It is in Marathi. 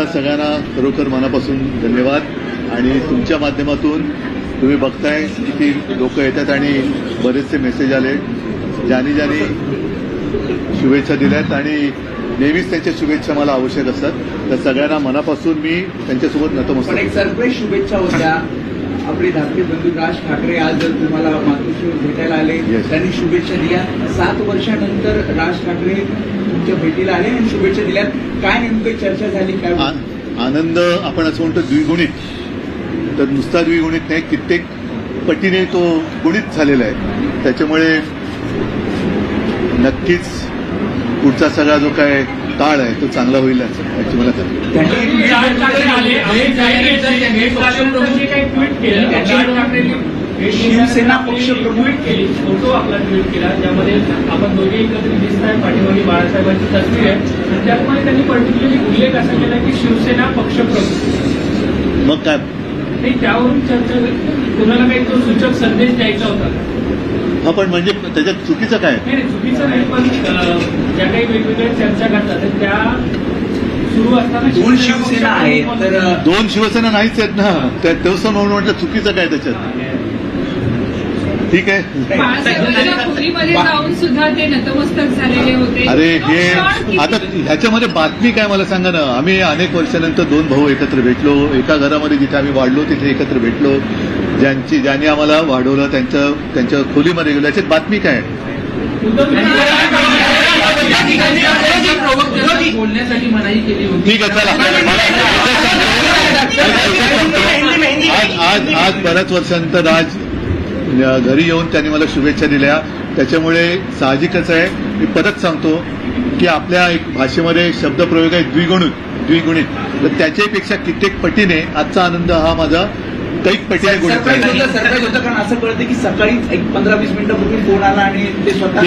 तुम्हाला सगळ्यांना खरोखर मनापासून धन्यवाद. आणि तुमच्या माध्यमातून तुम्ही बघताय किती लोक येतात आणि बरेचसे मेसेज आले. ज्यानी ज्यानी शुभेच्छा दिल्यात आणि नेहमीच त्यांच्या शुभेच्छा मला आवश्यक असतात. तर सगळ्यांना मनापासून मी त्यांच्यासोबत पण नतमस्तक सरप्राईज शुभेच्छा होत्या. आपले धाकटे बंधू राज ठाकरे आज तुम्हाला मातोश्रीवर भेटायला आले. त्यांनी शुभेच्छा दिल्या. सात वर्षानंतर राज ठाकरे तुमच्या भेटीला आले आणि शुभेच्छा दिल्या. काय नेमकी चर्चा झाली काय आनंद आपण असं म्हणतो द्विगुणित. तर नुसता द्विगुणित नाही कित्येक पटीने तो गुणित झालेला आहे. त्याच्यामुळे नक्कीच पुढचा सगळा जो काय काळ आहे तो चांगला होईल असं याची मला शिवसेना पक्षप्रमुख ट्विट केली फोटो आपला ट्विट केला ज्यामध्ये आपण दोघे एकत्रित दिसत आहे पाठीमागे बाळासाहेबांची तस्वीर आहे. आणि त्यामध्ये त्यांनी पर्टिक्युलरली उल्लेख असा केला की शिवसेना पक्षप्रमुख मग काय? नाही त्यावरून चर्चा कुणाला काही तो सूचक संदेश द्यायचा होता? हा पण म्हणजे त्याच्यात चुकीचं काय? नाही, चुकीचं नाही पण ज्या काही वेगवेगळ्या चर्चा तर त्या सुरू असताना दोन शिवसेना आहेत तर दोन शिवसेना नाहीच आहेत ना. त्या तसं म्हणून म्हटलं चुकीचं काय त्याच्यात? ठीक आहे. बाळासाहेबांच्या खोलीमध्ये जाऊन सुद्धा ते नतमस्तक झालेले होते. अरे हे आता ह्याच्यामध्ये बातमी काय मला सांगा ना. आम्ही अनेक वर्षानंतर दोन भाऊ एकत्र भेटलो. एका घरामध्ये जिथे आम्ही वाढलो तिथे एकत्र भेटलो. ज्यांची ज्यांनी आम्हाला वाढवलं त्यांचं त्यांच्या खोलीमध्ये गेलो. याची बातमी काय ठीक आहे चला. आज आज आज बऱ्याच वर्षानंतर आज घरी येऊन त्यांनी मला शुभेच्छा दिल्या. त्याच्यामुळे साहजिकच आहे. मी परत सांगतो की आपल्या एक भाषेमध्ये शब्दप्रयोग आहे द्विगुणित द्विगुणित. तर त्याच्यापेक्षा कित्येक पटीने आजचा आनंद हा माझा कैक होतं सरप्राईज होतं कारण असं कळतं की सकाळी एक पंधरा वीस मिनिटापूर्वी फोन आला आणि ते स्वतः